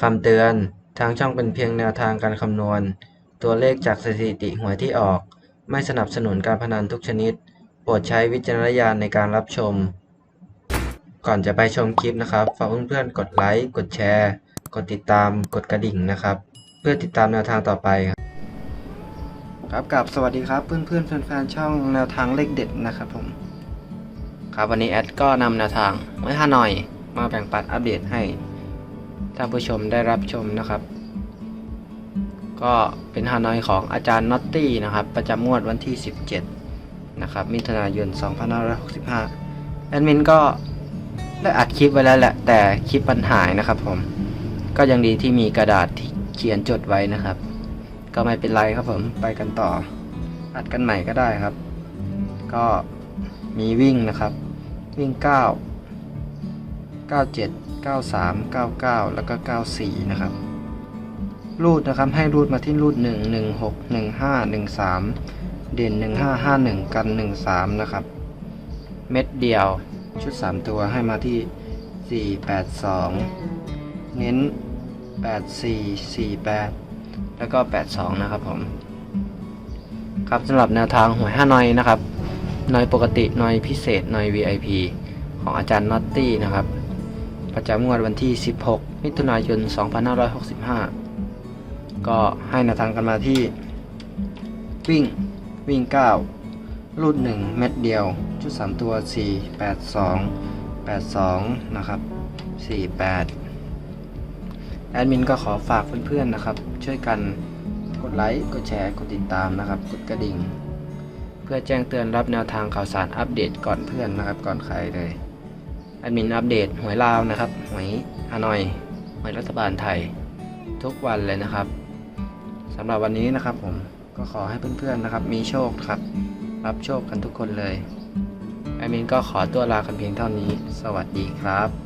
คำเตือน ทางช่องเป็นเพียงแนวทางการคำนวณ ตัวเลขจากสถิติหวยที่ออก ไม่สนับสนุนการพนันทุกชนิด โปรดใช้วิจารณญาณในการรับชม ก่อนจะไปชมคลิปนะครับ ฝากเพื่อนๆ กดไลค์ กดแชร์ กดติดตาม กดกระดิ่งนะครับ เพื่อติดตามแนวทางต่อไปครับครับกับสวัสดีครับเพื่อนๆแฟนๆช่องแนวทางเลขเด็ดนะครับผม ครับวันนี้แอดก็นำแนวทางไว้ฮานอย มาแบ่งปันอัปเดตให้ ท่านผู้ชมได้รับชมนะครับ ก็เป็นฮานอยของอาจารย์น็อตตี้นะครับ ประจำงวดวันที่ 17 นะครับ มิถุนายน 2565 แอดมินก็ได้อัดคลิปไว้แล้วแหละ แต่คลิปมันหายนะครับผม ก็ยังดีที่มีกระดาษที่เขียนจดไว้นะครับ ก็ไม่เป็นไรครับผม ไปกันต่อ อัดกันใหม่ก็ได้ครับ ก็มีวิ่งนะครับ วิ่ง 9 97 93 99 แล้วก็ 94 นะครับ รูดนะครับให้รูดมาที่รูด 1 1 6 1 5 1 3 เด่น 15 51 กัน 13 นะครับ เม็ดเดียวชุด 3 ตัวให้มาที่ 4 8 2 เน้น 8 4 4 8 แล้วก็ 82 นะครับผม ครับสำหรับแนวทางหวย5นอยนะครับนอยปกตินอยพิเศษนอย VIP ของอาจารย์น็อตตี้นะครับ ประจำงวดวันที่ 16 มิถุนายน 2565 ก็ให้นวทางกันมาที่ วิ่งวิ่ง 9รูด1เม็ดเดียว ชุด 3 ตัว 4 8 2 8 2 นะครับ 4 8 แอดมินก็ขอฝากเพื่อนๆนะครับ ช่วยกันกดไลค์ กดแชร์ กดติดตามนะครับ กดกระดิ่ง เพื่อแจ้งเตือนรับแนวทางข่าวสารอัปเดตก่อนเพื่อนนะครับ ก่อนใครเลย แอดมินอัปเดตหวยลาวนะครับ หวยฮานอยหวยรัฐบาลไทยทุกวันเลยนะครับสำหรับวันนี้นะครับผมก็ขอให้เพื่อนๆนะครับ มีโชคครับ รับโชคกันทุกคนเลยแอดมินก็ขอตัวลากันเพียงเท่านี้ สวัสดีครับ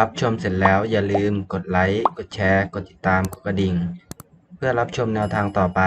รับชมเสร็จแล้วอย่าลืมกดไลค์ กดแชร์ กดติดตาม กดกระดิ่ง เพื่อรับชมแนวทางต่อไป